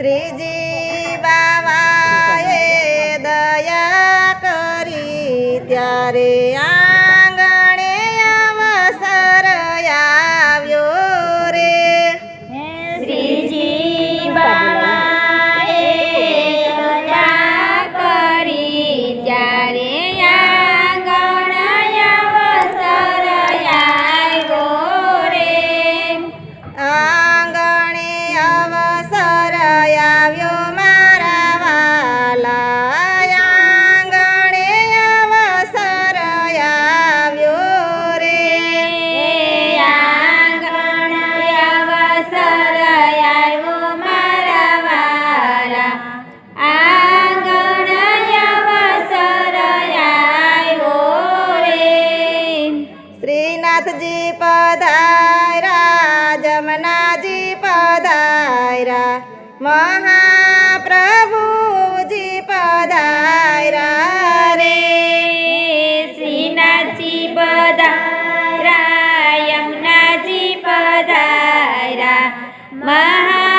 શ્રીજી બાવાએ દયા કરી ત્યારે આ મહાપ્રભુજી પધારા રે શ્રીનાથજી પધારા યમુનાજી પધારા મહા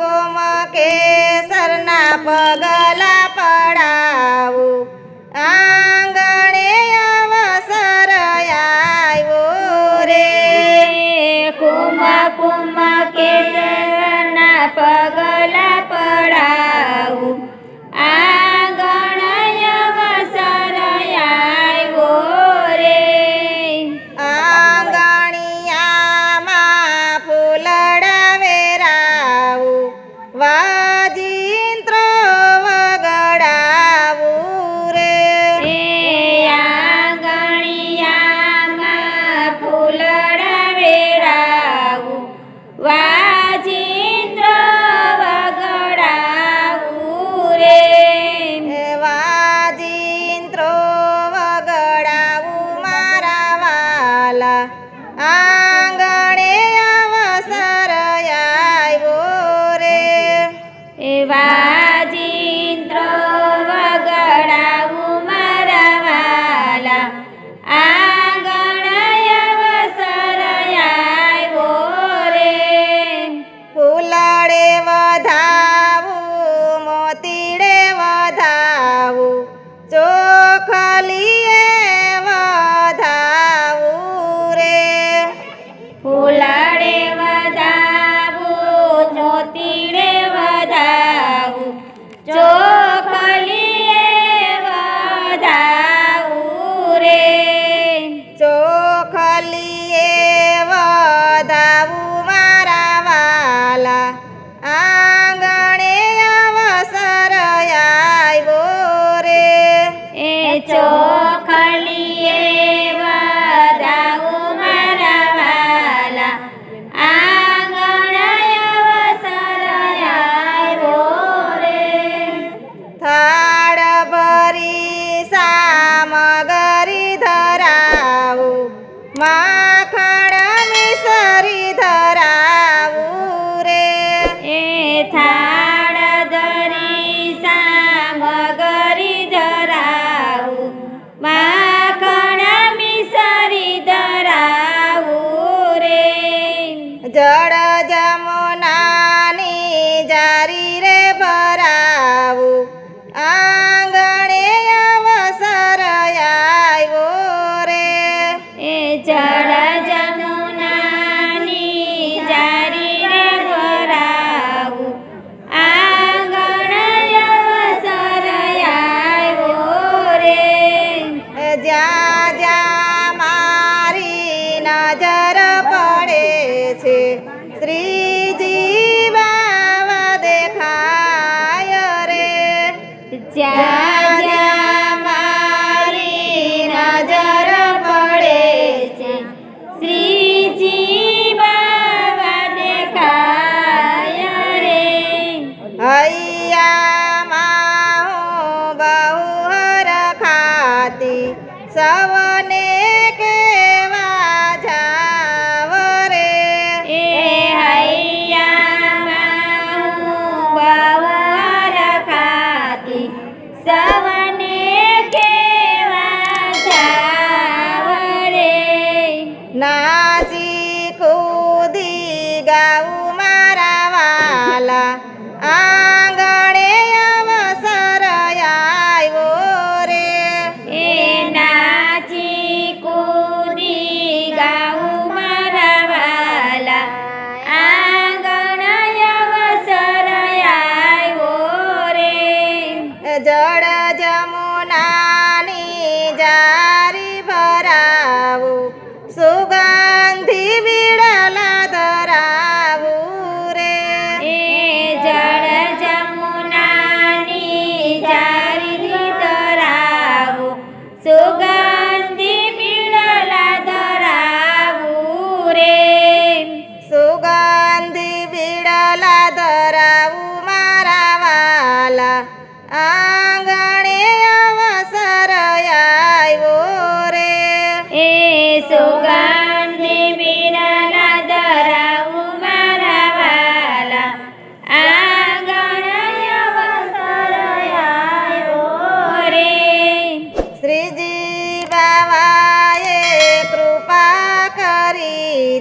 कुमके सरना पगला पडाऊ એવા Chưa 姐。નિર્જળ જમુનાની જા આંગણે અવસર આવ્યો રે. એ સુગાને બીડાના ધરાવું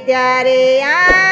ત્યારે આ